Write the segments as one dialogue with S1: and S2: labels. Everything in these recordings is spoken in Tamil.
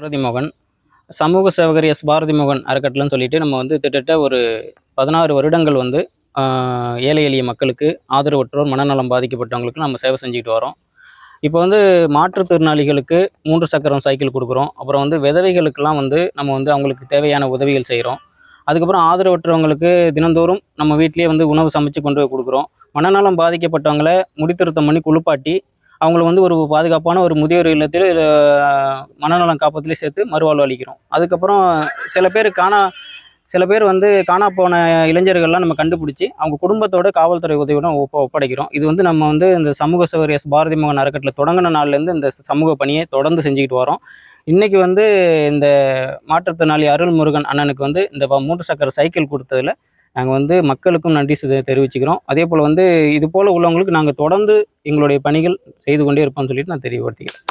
S1: பாரதி மோகன் சமூக சேவகர் எஸ் பாரதி மோகன் அறக்கட்டளைன்னு சொல்லிட்டு நம்ம வந்து திட்டத்தட்ட ஒரு பதினாறு வருடங்கள் வந்து ஏழை எளிய மக்களுக்கு ஆதரவற்றோர் மனநலம் பாதிக்கப்பட்டவங்களுக்கு நம்ம சேவை செஞ்சுக்கிட்டு வரோம். இப்போ வந்து மாற்றுத்திறனாளிகளுக்கு மூன்று சக்கரம் சைக்கிள் கொடுக்குறோம். அப்புறம் வந்து விதவைகளுக்கெல்லாம் வந்து நம்ம வந்து அவங்களுக்கு தேவையான உதவிகள் செய்கிறோம். அதுக்கப்புறம் ஆதரவற்றவங்களுக்கு தினந்தோறும் நம்ம வீட்டிலேயே வந்து உணவு சமைச்சு கொண்டு போய் கொடுக்குறோம். மனநலம் பாதிக்கப்பட்டவங்களை முடித்திருத்தம் பண்ணி குளிப்பாட்டி அவங்கள வந்து ஒரு பாதுகாப்பான ஒரு முதியோர் இல்லத்தில் மனநலம் காப்பத்திலே சேர்த்து மறுவாழ்வு அளிக்கிறோம். அதுக்கப்புறம் சில பேர் காணா சில பேர் வந்து காணா போன இளைஞர்கள்லாம் நம்ம கண்டுபிடிச்சி அவங்க குடும்பத்தோட காவல்துறை உதவியுடன் ஒப்ப ஒப்படைக்கிறோம். இது வந்து நம்ம வந்து இந்த சமூக சேவர் எஸ் பாரதி மோகன் அறக்கட்டில் தொடங்கின நாள்லேருந்து இந்த சமூக பணியை தொடர்ந்து செஞ்சுக்கிட்டு வரோம். இன்றைக்கி வந்து இந்த மாற்றுத்திறனாளி அருள்முருகன் அண்ணனுக்கு வந்து இந்த வ- மூன்று சக்கர சைக்கிள் கொடுத்ததுல நாங்கள் வந்து மக்களுக்கும் நன்றி தெரிவிச்சுக்கிறோம். அதே போல் வந்து இது போல் உள்ளவங்களுக்கு நாங்கள் தொடர்ந்து எங்களுடைய பணிகள் செய்து கொண்டே இருப்போம்னு சொல்லிட்டு நான் தெரியப்படுத்திக்கிறேன்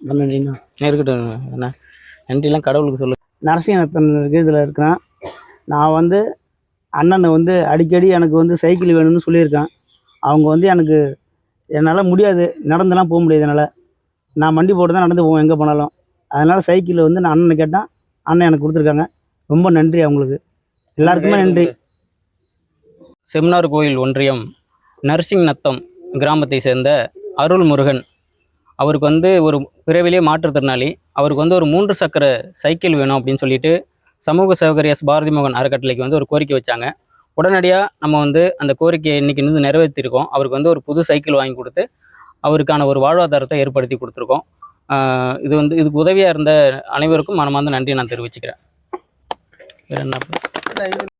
S2: நன்றிண்ணா.
S1: இருக்கட்டும் அண்ணா நன்றிலாம் கடவுளுக்கு சொல்லு.
S2: நரசிங்கத்தன் இதில் இருக்கிறேன். நான் வந்து அண்ணனை வந்து அடிக்கடி எனக்கு வந்து சைக்கிள் வேணும்னு சொல்லியிருக்கேன். அவங்க வந்து எனக்கு என்னால் முடியாது. நடந்துலாம் போக முடியாது என்னால். நான் வண்டி போட்டு தான் நடந்து போவேன். எங்கே போனாலும். அதனால் சைக்கிள் வந்து நான் அண்ணனை கேட்டேன். அண்ணன் எனக்கு கொடுத்துருக்காங்க. ரொம்ப நன்றி அவங்களுக்கு. எல்லாருக்குமே நன்றி
S1: செம்னார் கோயில் ஒன்றியம் நர்சிங் நத்தம் கிராமத்தை சேர்ந்த அருள் முருகன் அவருக்கு வந்து ஒரு பிறவிலே மாற்றுத்திறனாளி. அவருக்கு வந்து ஒரு மூன்று சக்கர சைக்கிள் வேணும் அப்படின்னு சொல்லிட்டு சமூக சேவகர் எஸ் பாரதி மோகன் அறக்கட்டளைக்கு வந்து ஒரு கோரிக்கை வச்சாங்க. உடனடியாக நம்ம வந்து அந்த கோரிக்கையை இன்னைக்கு வந்து நிறைவேற்றிருக்கோம். அவருக்கு வந்து ஒரு புது சைக்கிள் வாங்கி கொடுத்து அவருக்கான ஒரு வாழ்வாதாரத்தை ஏற்படுத்தி கொடுத்துருக்கோம். இது வந்து இதுக்கு உதவியாக இருந்த அனைவருக்கும் மனமார்ந்த நன்றி நான் தெரிவிச்சுக்கிறேன். வேறு என்ன?